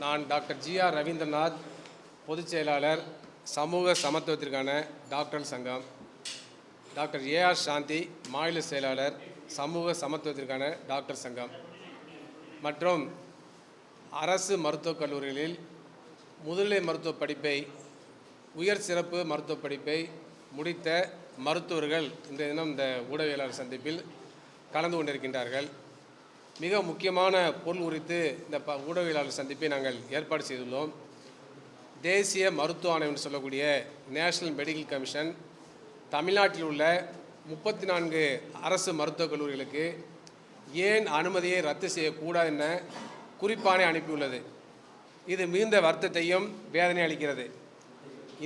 நான் doctor GR Rabindranath பொதுச் செயலாளர் சமூக சமத்துவத்திற்கான டாக்டர் சங்கம். டாக்டர் ஏஆர் சாந்தி மாநில செயலாளர் சமூக சமத்துவத்திற்கான டாக்டர் சங்கம். மற்றும் அரசு மருத்துவக் கல்லூரிகளில் முதுநிலை மருத்துவ படிப்பை உயர் சிறப்பு மருத்துவ படிப்பை முடித்த மருத்துவர்கள் இந்த தினம் இந்த ஊடகவியலாளர் சந்திப்பில் கலந்து கொண்டிருக்கின்றார்கள். மிக முக்கியமான பொருள் குறித்து இந்த ப ஊடகவியலாளர் சந்திப்பை நாங்கள் ஏற்பாடு செய்துள்ளோம். தேசிய மருத்துவ ஆணையம் என்று சொல்லக்கூடிய நேஷனல் மெடிக்கல் கமிஷன் தமிழ்நாட்டில் உள்ள முப்பத்தி நான்கு அரசு மருத்துவக் கல்லூரிகளுக்கு ஏன் அனுமதியை ரத்து செய்யக்கூடாது என குறிப்பானை அனுப்பியுள்ளது. இது மிகுந்த வருத்தத்தையும் வேதனை அளிக்கிறது.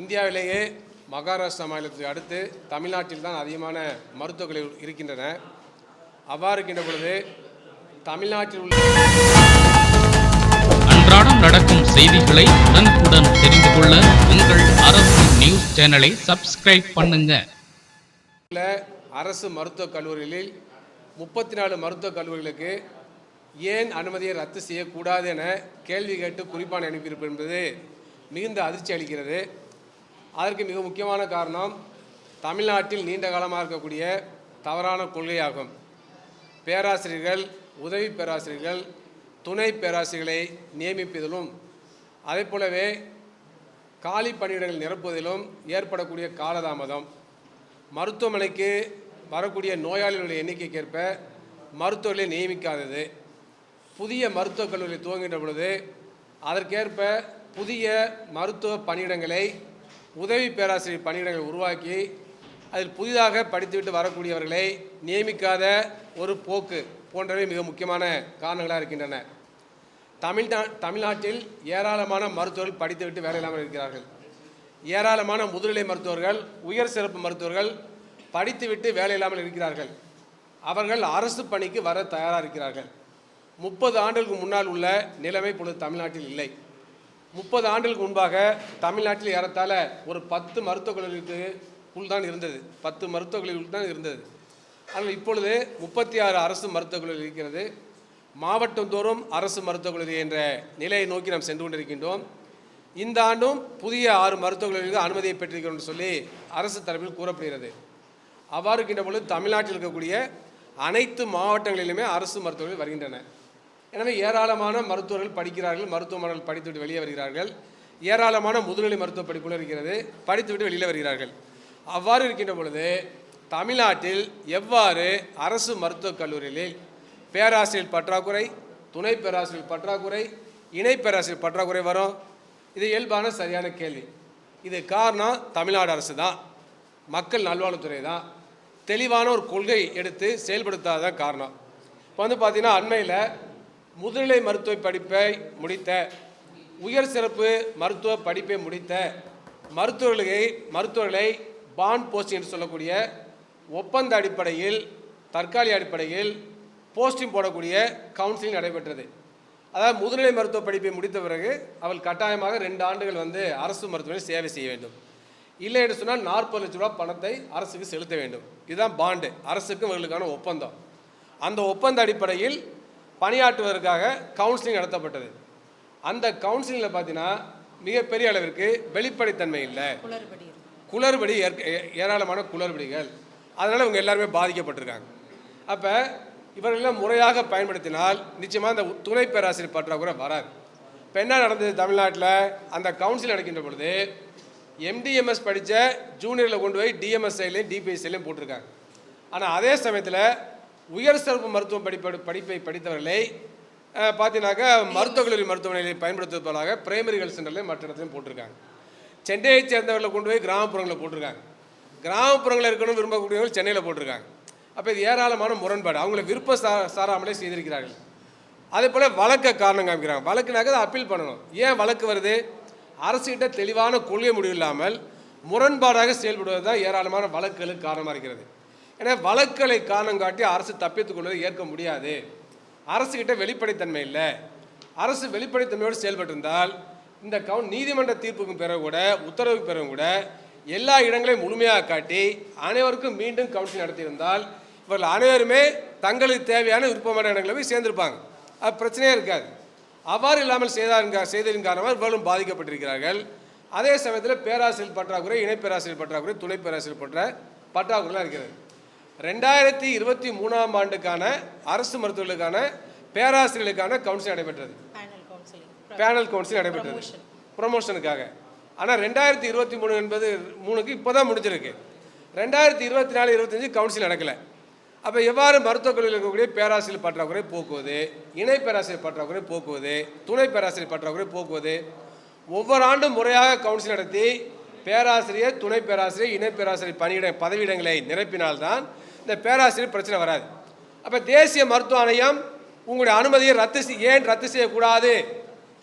இந்தியாவிலேயே மகாராஷ்டிரா மாநிலத்தை அடுத்து தமிழ்நாட்டில் தான் அதிகமான மருத்துவக் கல்லூரி இருக்கின்றன. அவ்வாறு இருக்கின்ற பொழுது தமிழ்நாட்டில் உள்ள அன்றாடம் நடக்கும் செய்திகளை உடனுக்குடன் தெரிந்து கொள்ள உங்கள் அரசு நியூஸ் சேனலை சப்ஸ்கிரைப் பண்ணுங்க. அரசு மருத்துவக் கல்லூரிகளில் முப்பத்தி நாலு மருத்துவக் கல்லூரிகளுக்கு ஏன் அனுமதியை ரத்து செய்யக்கூடாது என கேள்வி கேட்டு குறிப்பான அனுப்பியிருப்பு என்பது மிகுந்த அதிர்ச்சி அளிக்கிறது. அதற்கு மிக முக்கியமான காரணம் தமிழ்நாட்டில் நீண்ட காலமாக இருக்கக்கூடிய தவறான கொள்கையாகும். பேராசிரியர்கள் உதவி பேராசிரியர்கள் துணை பேராசிரியர்களை நியமிப்பதிலும் அதே போலவே காலி பணியிடங்கள் நிரப்புவதிலும் ஏற்படக்கூடிய காலதாமதம். மருத்துவமனைக்கு வரக்கூடிய நோயாளிகளுடைய எண்ணிக்கைக்கேற்ப மருத்துவர்களை நியமிக்காதது. புதிய மருத்துவக் கல்லூரி துவங்குகின்ற பொழுது அதற்கேற்ப புதிய மருத்துவ பணியிடங்களை உதவி பேராசிரியர் பணியிடங்களை உருவாக்கி அதில் புதிதாக படித்துவிட்டு வரக்கூடியவர்களை நியமிக்காத ஒரு போக்கு போன்றவை மிக முக்கியமான காரணங்களாக இருக்கின்றன. தமிழ் தமிழ்நாட்டில் ஏராளமான மருத்துவர்கள் படித்துவிட்டு வேலை இல்லாமல் இருக்கிறார்கள். ஏராளமான முதுநிலை மருத்துவர்கள் உயர் சிறப்பு மருத்துவர்கள் படித்துவிட்டு வேலை இல்லாமல் இருக்கிறார்கள். அவர்கள் அரசு பணிக்கு வர தயாராக இருக்கிறார்கள். முப்பது ஆண்டுகளுக்கு முன்னால் உள்ள நிலைமை இப்பொழுது தமிழ்நாட்டில் இல்லை. முப்பது ஆண்டுகளுக்கு முன்பாக தமிழ்நாட்டில் ஏறத்தாழ ஒரு பத்து மருத்துவக் கல்லூரிக்கு உள் தான் இருந்தது. பத்து மருத்துவக் கல்லூரிகள் தான் இருந்தது. ஆனால் இப்பொழுது முப்பத்தி ஆறு அரசு மருத்துவக் கல்லூரி இருக்கிறது மாவட்டந்தோறும் அரசு மருத்துவக் கல்லூரி என்ற நிலையை நோக்கி நாம் சென்று கொண்டிருக்கின்றோம். இந்த ஆண்டும் புதிய ஆறு மருத்துவக் கல்லூரிகளுக்கு அனுமதியை பெற்றிருக்கிறோம் என்று சொல்லி அரசு தரப்பில் கூறப்படுகிறது. அவ்வாறு இருக்கின்ற பொழுது தமிழ்நாட்டில் இருக்கக்கூடிய அனைத்து மாவட்டங்களிலுமே அரசு மருத்துவர்கள் வருகின்றன. எனவே ஏராளமான மருத்துவர்கள் படிக்கிறார்கள் மருத்துவமனைகள் படித்துவிட்டு வெளியே வருகிறார்கள். ஏராளமான முதுநிலை மருத்துவ படிப்புகள் இருக்கிறது. படித்துவிட்டு வெளியில் வருகிறார்கள். அவ்வாறு இருக்கின்ற பொழுது தமிழ்நாட்டில் எவ்வாறு அரசு மருத்துவக் கல்லூரிகளில் பேராசிரியர் பற்றாக்குறை துணை பேராசிரியர் பற்றாக்குறை இணை பேராசிரியர் பற்றாக்குறை வரும்? இது இயல்பான சரியான கேள்வி. இது காரணம் தமிழ்நாடு அரசு தான். மக்கள் நல்வாழ்வுத்துறை தான். தெளிவான ஒரு கொள்கை எடுத்து செயல்படுத்தாதான் காரணம். இப்போ வந்து பார்த்திங்கன்னா அண்மையில் முதுநிலை மருத்துவ படிப்பை முடித்த உயர் சிறப்பு மருத்துவ படிப்பை முடித்த மருத்துவர்களை மருத்துவர்களை பாண்ட் போஸ்டிங் என்று சொல்லக்கூடிய ஒப்பந்த அடிப்படையில் தற்காலிக அடிப்படையில் போஸ்டிங் போடக்கூடிய கவுன்சிலிங் நடைபெற்றது. அதாவது முதுநிலை மருத்துவ படிப்பை முடித்த பிறகு அவள் கட்டாயமாக ரெண்டு ஆண்டுகள் வந்து அரசு மருத்துவமனையில் சேவை செய்ய வேண்டும். இல்லை என்று சொன்னால் நாற்பது லட்ச ரூபா பணத்தை அரசுக்கு செலுத்த வேண்டும். இதுதான் பாண்டு அரசுக்கும் இவர்களுக்கான ஒப்பந்தம். அந்த ஒப்பந்த அடிப்படையில் பணியாற்றுவதற்காக கவுன்சிலிங் நடத்தப்பட்டது. அந்த கவுன்சிலிங்கில் பார்த்தீங்கன்னா மிகப்பெரிய அளவிற்கு வெளிப்படைத்தன்மை இல்லை. குளறுபடி ஏற்க- ஏராளமான குளறுபடிகள். அதனால் இவங்க எல்லாருமே பாதிக்கப்பட்டிருக்காங்க. அப்போ இவர்களெல்லாம் முறையாக பயன்படுத்தினால் நிச்சயமாக அந்த துணை பேராசிரியர் பற்றாக்குறை வராது. இப்போ என்ன நடந்தது தமிழ்நாட்டில்? அந்த கவுன்சில் நடக்கின்ற பொழுது எம்டிஎம்எஸ் படித்த ஜூனியரில் கொண்டு போய் டிஎம்எஸ் சைட்லையும் டிபிஎஸ் போட்டிருக்காங்க. ஆனால் அதே சமயத்தில் உயர் சிறப்பு மருத்துவம் படிப்ப படிப்பை படித்தவர்களை பார்த்தீங்கன்னாக்கா மருத்துவக் கல்லூரி மருத்துவமனைகளை பயன்படுத்துவதற்காக பிரைமரி ஹெல்த் சென்டர்லையும் மற்ற இடத்துலையும் போட்டிருக்காங்க. சென்னையை சேர்ந்தவர்களை கொண்டு போய் கிராமப்புறங்களில் போட்டிருக்காங்க. கிராமப்புறங்களில் இருக்கணும் விரும்பக்கூடியவர்கள் சென்னையில் போட்டிருக்காங்க. அப்போ இது ஏராளமான முரண்பாடு. அவங்கள விருப்ப சா சாராமலே செய்திருக்கிறார்கள். அதே போல் வழக்கை காரணம் காமிக்கிறாங்க. வழக்குனாக்க அதை அப்பீல் பண்ணணும். ஏன் வழக்கு வருது? அரசுகிட்ட தெளிவான கொள்கை முடிவு இல்லாமல் முரண்பாடாக செயல்படுவது தான் ஏராளமான வழக்குகளுக்கு காரணமாக இருக்கிறது. ஏன்னா வழக்குகளை காரணம் காட்டி அரசு தப்பித்துக் கொள்வதை ஏற்க முடியாது. அரசுக்கிட்ட வெளிப்படைத்தன்மை இல்லை. அரசு வெளிப்படைத்தன்மையோடு செயல்பட்டிருந்தால் இந்த கவுன் நீதிமன்ற தீர்ப்புக்கும் பிறகு கூட உத்தரவுக்கு பிறகு கூட எல்லா இடங்களையும் முழுமையாக காட்டி அனைவருக்கும் மீண்டும் கவுன்சில் நடத்தியிருந்தால் இவர்கள் அனைவருமே தங்களுக்கு தேவையான விருப்பமான இடங்களை போய் சேர்ந்திருப்பாங்க. அது பிரச்சனையே இருக்காது. அவ்வாறு இல்லாமல் செய்தார் செய்ததின் காரணமாக இவர்களும் பாதிக்கப்பட்டிருக்கிறார்கள். அதே சமயத்தில் பேராசிரியர் பற்றாக்குறை இணை பேராசிரியர் பற்றாக்குறை துணை பேராசிரியர் போன்ற பற்றாக்குறைலாம் இருக்கிறது. ரெண்டாயிரத்தி இருபத்தி மூணாம் ஆண்டுக்கான அரசு மருத்துவர்களுக்கான பேராசிரியர்களுக்கான கவுன்சில் நடைபெற்றது. பேனல் கவுன்சில் நடைபெற்றது. ப்ரொமோஷனுக்காக ஆனால் ரெண்டாயிரத்தி இருபத்தி மூணு என்பது மூணுக்கு இப்போ தான் முடிஞ்சிருக்கு. ரெண்டாயிரத்தி இருபத்தி நாலு இருபத்தஞ்சு கவுன்சில் நடக்கலை. அப்போ எவ்வாறு மருத்துவக் கல்லூரியில் இருக்கக்கூடிய பேராசிரியர் பற்றாக்குறை போக்குவது இணை பேராசிரியர் பற்றாக்குறை போக்குவது துணை பேராசிரியர் பற்றாக்குறை போக்குவது ஒவ்வொரு ஆண்டும் முறையாக கவுன்சில் நடத்தி பேராசிரியர் துணை பேராசிரியர் இணை பேராசிரியர் பணியிட பதவியிடங்களை நிரப்பினால்தான் இந்த பேராசிரியர் பிரச்சனை வராது. அப்போ தேசிய மருத்துவ ஆணையம் உங்களுடைய அனுமதியை ரத்து ஏன் ரத்து செய்யக்கூடாது?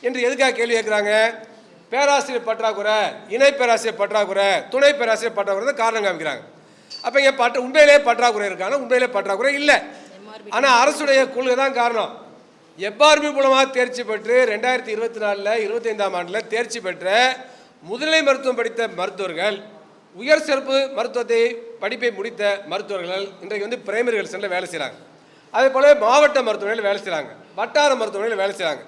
என்று எதுக்காக கேள்வி கேட்குறாங்க? பேராசிரியர் பற்றாக்குறை இணை பேராசிரியர் பற்றாக்குறை துணை பேராசிரியர் பற்றாக்குறை தான் காரணம் காமிக்கிறாங்க. அப்போ இங்கே பற்ற உண்மையிலே பற்றாக்குறை இருக்கான உண்மையிலே பற்றாக்குறை இல்லை. ஆனால் அரசுடைய கொள்கை தான் காரணம். எப்ஆர்பி மூலமாக தேர்ச்சி பெற்று ரெண்டாயிரத்தி இருபத்தி நாலில் இருபத்தைந்தாம் ஆண்டில் தேர்ச்சி பெற்ற முதுநிலை மருத்துவம் படித்த மருத்துவர்கள் உயர் சிறப்பு மருத்துவத்தை படிப்பை முடித்த மருத்துவர்கள் இன்றைக்கு வந்து பிரைமரி ஹெல்த் சென்டரில் வேலை செய்கிறாங்க அதே போல மாவட்ட மருத்துவமனையில் வேலை செய்கிறாங்க வட்டார மருத்துவமனையில் வேலை செய்கிறாங்க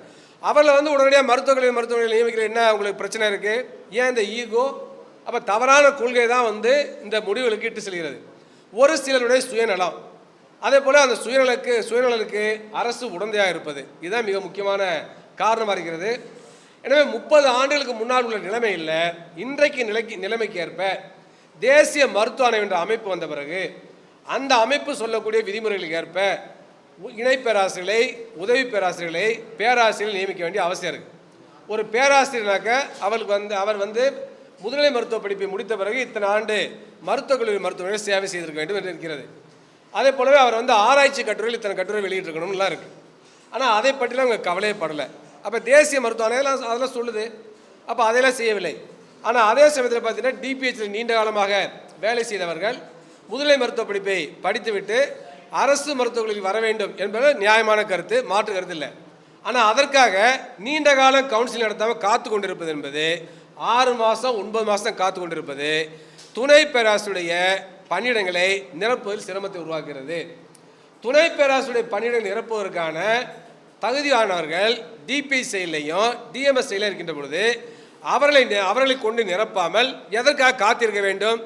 அவர்களை வந்து உடனடியாக மருத்துவக் கல்லூரி மருத்துவமனையில் நியமிக்கிற என்ன உங்களுக்கு பிரச்சனை இருக்குது ஏன் இந்த ஈகோ? அப்போ தவறான கொள்கை தான் வந்து இந்த முடிவுகளுக்கு இட்டு செல்கிறது. ஒரு சிலருடைய சுயநலம். அதே போல் அந்த சுயநலக்கு சுயநலனுக்கு அரசு உடந்தையாக இருப்பது. இதுதான் மிக முக்கியமான காரணமாக இருக்கிறது. எனவே முப்பது ஆண்டுகளுக்கு முன்னால் உள்ள நிலைமை இல்லை. இன்றைக்கு நிலைக்கு நிலைமைக்கு ஏற்ப தேசிய மருத்துவ ஆணையம் என்ற அமைப்பு வந்த பிறகு அந்த அமைப்பு சொல்லக்கூடிய விதிமுறைகளுக்கு ஏற்ப இணை பேராசிரியர்களை உதவி பேராசிரியர்களை பேராசிரியர்கள் நியமிக்க வேண்டிய அவசியம் இருக்குது ஒரு பேராசிரியர்னாக்க அவருக்கு வந்து அவர் வந்து முதுநிலை மருத்துவ படிப்பை முடித்த பிறகு இத்தனை ஆண்டு மருத்துவக் கல்லூரி மருத்துவமனையில் சேவை செய்திருக்க வேண்டும் என்று இருக்கிறது. அதே போலவே அவர் வந்து ஆராய்ச்சி கட்டுரையில் இத்தனை கட்டுரை வெளியிட்டிருக்கணும்லாம் இருக்குது ஆனால் அதை பற்றிலாம் அவங்க கவலையே படலை அப்போ தேசிய மருத்துவமனையெல்லாம் அதெல்லாம் சொல்லுது. அப்போ அதையெல்லாம் செய்யவில்லை. ஆனால் அதே சமயத்தில் பார்த்தீங்கன்னா டிபிஹெச்சில் நீண்ட காலமாக வேலை செய்தவர்கள் முதுநிலை மருத்துவ படிப்பை படித்துவிட்டு அரசு மருத்துவக் வர வேண்டும் என்பது நியாயமான கருத்து மாற்று கருத்து இல்லை. ஆனால் அதற்காக நீண்ட காலம் கவுன்சிலிங் நடத்தாமல் காத்து கொண்டிருப்பது என்பது ஆறு மாதம் ஒன்பது மாதம் காத்து கொண்டிருப்பது துணை பேராசிரியருடைய பணியிடங்களை நிரப்புவதில் சிரமத்தை உருவாக்குகிறது. துணை பேராசிரியருடைய பணியிடங்கள் நிரப்புவதற்கான தகுதியானவர்கள் டிபி செயலையும் டிஎம்எஸ் செயலையும் இருக்கின்ற பொழுது அவர்களை அவர்களை கொண்டு நிரப்பாமல் எதற்காக காத்திருக்க வேண்டும்?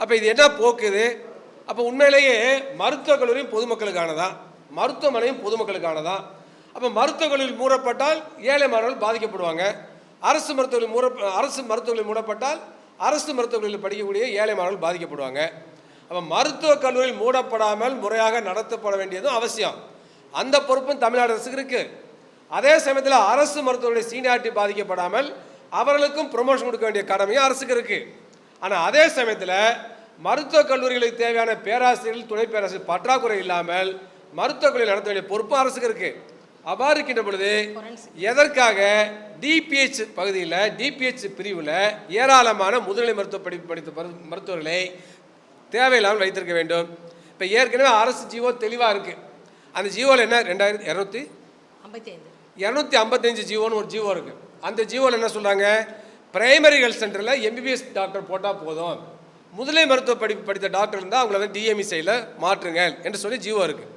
அப்போ இது என்ன போக்குது? அப்போ உண்மையிலேயே மருத்துவக் கல்லூரியும் பொதுமக்களுக்கானதான் மருத்துவமனையும் பொதுமக்களுக்கானதான் அப்போ மருத்துவக் கல்லூரி மூடப்பட்டால் ஏழை மாணவர்கள் பாதிக்கப்படுவாங்க. அரசு மருத்துவ மூட அரசு மருத்துவக் மூடப்பட்டால் அரசு மருத்துவக் படிக்கக்கூடிய ஏழை மாணவர்கள் பாதிக்கப்படுவாங்க. அப்போ மருத்துவக் கல்லூரி மூடப்படாமல் முறையாக நடத்தப்பட வேண்டியதும் அவசியம். அந்த பொறுப்பும் தமிழ்நாடு அரசுக்கு இருக்குது அதே சமயத்தில் அரசு மருத்துவருடைய சீனியாரிட்டி பாதிக்கப்படாமல் அவர்களுக்கும் ப்ரொமோஷன் கொடுக்க வேண்டிய கடமையும் அரசுக்கு இருக்குது ஆனால் அதே சமயத்தில் மருத்துவக் கல்லூரிகளுக்கு தேவையான பேராசிரியர்கள் துணை பேராசிரியர் பற்றாக்குறை இல்லாமல் மருத்துவக் கல்லூரி நடத்த வேண்டிய பொறுப்பும் அரசுக்கு இருக்கு. அவ்வாறு இருக்கின்ற பொழுது எதற்காக டிபிஹெச் பகுதியில் டிபிஹெச் பிரிவில் ஏராளமான முதுநிலை மருத்துவ படிப்பு படித்த மரு- மருத்துவர்களை தேவையில்லாமல் வைத்திருக்க வேண்டும். இப்போ ஏற்கனவே அரசு ஜீவோ தெளிவாக இருக்குது அந்த ஜீவோவில் என்ன? ரெண்டாயிரத்தி இரநூத்தி இரநூத்தி ஐம்பத்தஞ்சு ஜீவோன்னு ஒரு ஜீவோ இருக்குது அந்த ஜீவோவில் என்ன சொல்கிறாங்க பிரைமரி ஹெல்த் சென்டரில் எம்பிபிஎஸ் டாக்டர் போட்டால் போதும். முதலை மருத்துவ படிப்பு படித்த டாக்டர் இருந்தால் அவங்கள வந்து டிஎம்இ மாற்றுங்க மாற்றுங்கள் என்று சொல்லி ஜீவோ இருக்குது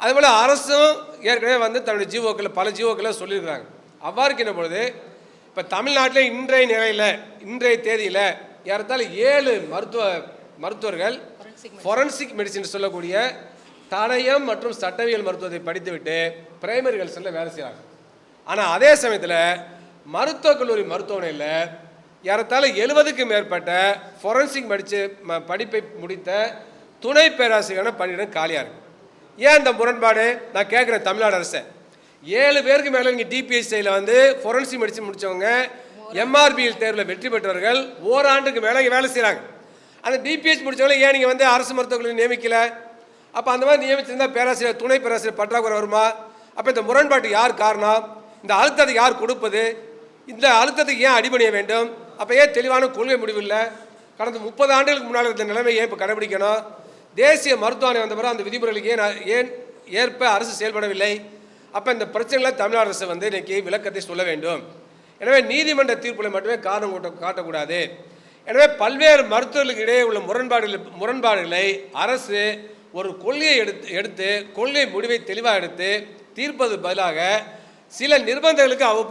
அதேபோல் அரசும் ஏற்கனவே வந்து தன்னுடைய ஜீவோக்களை பல ஜீவோக்களை சொல்லியிருக்கிறாங்க. அவ்வாறு இருக்கின்ற பொழுது இப்போ தமிழ்நாட்டில் இன்றைய நிலையில் இன்றைய தேதியில் ஏறத்தாலும் ஏழு மருத்துவ மருத்துவர்கள் ஃபொரன்சிக் மெடிசின் சொல்லக்கூடிய தடயம் மற்றும் சட்டவியல் மருத்துவத்தை படித்துவிட்டு பிரைமரி ஹெல்த் சென்டரில் வேலை செய்கிறாங்க ஆனால் அதே சமயத்தில் மருத்துவக் கல்லூரி மருத்துவமனையில் ஏறத்தாழ எழுபதுக்கு மேற்பட்ட ஃபொரன்சிக் படித்து ம படிப்பை முடித்த துணை பேராசிரியரான பணியிடம் காலியாக இருக்கு. ஏன் இந்த முரண்பாடு? நான் கேட்குறேன் தமிழ்நாடு அரசை. ஏழு பேருக்கு மேலே நீங்கள் டிபிஎஸ்சியில் வந்து ஃபொரன்சிக் மெடிசன் முடித்தவங்க எம்ஆர்பிஎல் தேர்வில் வெற்றி பெற்றவர்கள் ஓராண்டுக்கு மேலே இங்கே வேலை செய்கிறாங்க அந்த டிபிஎஸ் முடித்தவங்கள ஏன் நீங்கள் வந்து அரசு மருத்துவர்களை நியமிக்கலை? அப்போ அந்த மாதிரி நியமிச்சிருந்தால் பேராசிரியர் துணை பேராசிரியர் பற்றாக்குறை வருமா? அப்போ இந்த முரண்பாட்டுக்கு யார் காரணம்? இந்த அழுத்தத்துக்கு யார் கொடுப்பது? இந்த அழுத்தத்துக்கு ஏன் அடிபணிய வேண்டும்? அப்போ ஏன் தெளிவான கொள்கை முடிவு இல்லை? கடந்த முப்பது ஆண்டுகளுக்கு முன்னால் இருந்த நிலைமை ஏன் இப்போ கடைபிடிக்கணும். தேசிய மருத்துவமனை வந்த பிறகு அந்த விதிமுறைகளுக்கு ஏன் ஏன் ஏற்ப அரசு செயல்படவில்லை? அப்போ இந்த பிரச்சனைகளை தமிழ்நாடு அரசு வந்து இன்னைக்கு விளக்கத்தை சொல்ல வேண்டும். எனவே நீதிமன்ற தீர்ப்புகளை மட்டுமே காரணம் கூட்ட காட்டக்கூடாது. எனவே பல்வேறு மருத்துவர்களுக்கு இடையே உள்ள முரண்பாடுகள் முரண்பாடுகளை அரசு ஒரு கொள்கையை எடுத்து எடுத்து கொள்கை முடிவை தெளிவாக எடுத்து தீர்ப்பது பதிலாக சில நிர்பந்தங்களுக்கு அவ்வப்போது